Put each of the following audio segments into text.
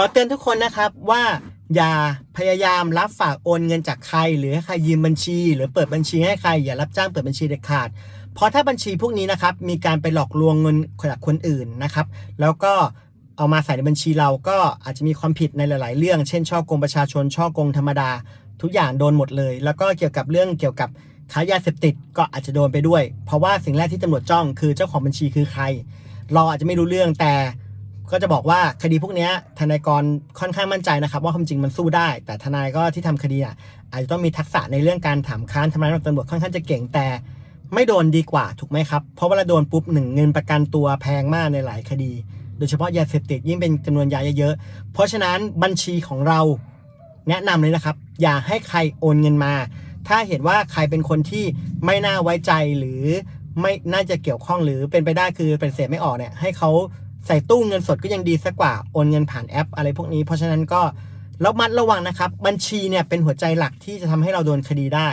ขอเตือนทุกคนนะครับว่าอย่าพยายามรับฝากโอนเงินจากใคร หรือให้ใครยืมบัญชี หรือเปิดบัญชีให้ใคร อย่ารับจ้างเปิดบัญชีเด็ดขาด เพราะถ้าบัญชีพวกนี้นะครับมีการไปหลอกลวงเงินจากคนอื่นนะครับ แล้วก็เอามาใส่ในบัญชีเราก็อาจจะมีความผิดในหลาย ๆ เรื่อง เช่นช่อกงประชาชนช่อกงธรรมดา ทุกอย่างโดนหมดเลย แล้วก็เกี่ยวกับเรื่องเกี่ยวกับค้ายาเสพติดก็อาจจะโดนไปด้วย เพราะว่าสิ่งแรกที่ตำรวจจ้องคือเจ้าของบัญชีคือใคร เราอาจจะไม่รู้เรื่องแต่ ก็จะบอกว่าคดีพวกนี้ทนายกรค่อนข้างมั่นใจนะครับ ว่าความจริงมันสู้ได้ แต่ทนายก็ที่ทำคดีอะอาจจะต้องมีทักษะในเรื่องการถามค้านทำร้ายตำรวจค่อนข้างจะเก่งแต่ไม่โดนดีกว่าถูกไหมครับ เพราะเวลาโดนปุ๊บหนึ่งเงินประกันตัวแพงมากในหลายคดี โดยเฉพาะยาเสพติดยิ่งเป็นจำนวนยาเยอะๆ เพราะฉะนั้นบัญชีของเราแนะนำเลยนะครับ อย่าให้ใครโอนเงินมา ถ้าเห็นว่าใครเป็นคนที่ไม่น่าไว้ใจหรือไม่น่าจะเกี่ยวข้องหรือเป็นไปได้คือเป็นเศษไม่ออกเนี่ยให้เขา ใส่ตู้เงินสดก็ยังดีสักกว่าโอนเงินผ่านแอป อะไรพวกนี้ เพราะฉะนั้นก็ระมัดระวังนะครับ บัญชีเนี่ยเป็นหัวใจหลักที่จะทำให้เราโดนคดีได้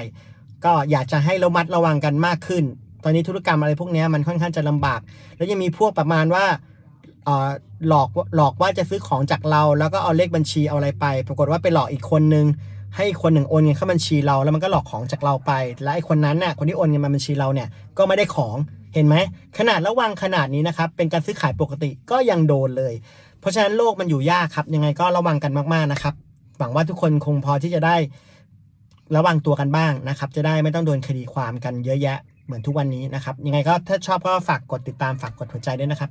ก็อยากจะให้ระมัดระวังกันมากขึ้น ตอนนี้ธุรกรรมอะไรพวกนี้มันค่อนข้างจะลำบาก แล้วยังมีพวกประมาณว่าหลอกหลอกว่าจะซื้อของจากเรา แล้วก็เอาเลขบัญชีเอาอะไรไป ปรากฏว่าไปหลอกอีกคนนึง ให้คนหนึ่งโอนเงินเข้าบัญชีเรา แล้วมันก็หลอกของจากเราไป และไอ้คนนั้นน่ะคนที่โอนเงินมาบัญชีเราเนี่ยก็ไม่ได้ของ เห็นไหมขนาดระวังขนาดนี้นะครับ เป็นการซื้อขายปกติก็ยังโดนเลย เพราะฉะนั้นโลกมันอยู่ยากครับ ยังไงก็ระวังกันมากๆนะครับ หวังว่าทุกคนคงพอที่จะได้ระวังตัวกันบ้างนะครับ จะได้ไม่ต้องโดนคดีความกันเยอะแยะเหมือนทุกวันนี้นะครับ ยังไงก็ถ้าชอบก็ฝากกดติดตามฝากกดหัวใจด้วยนะครับ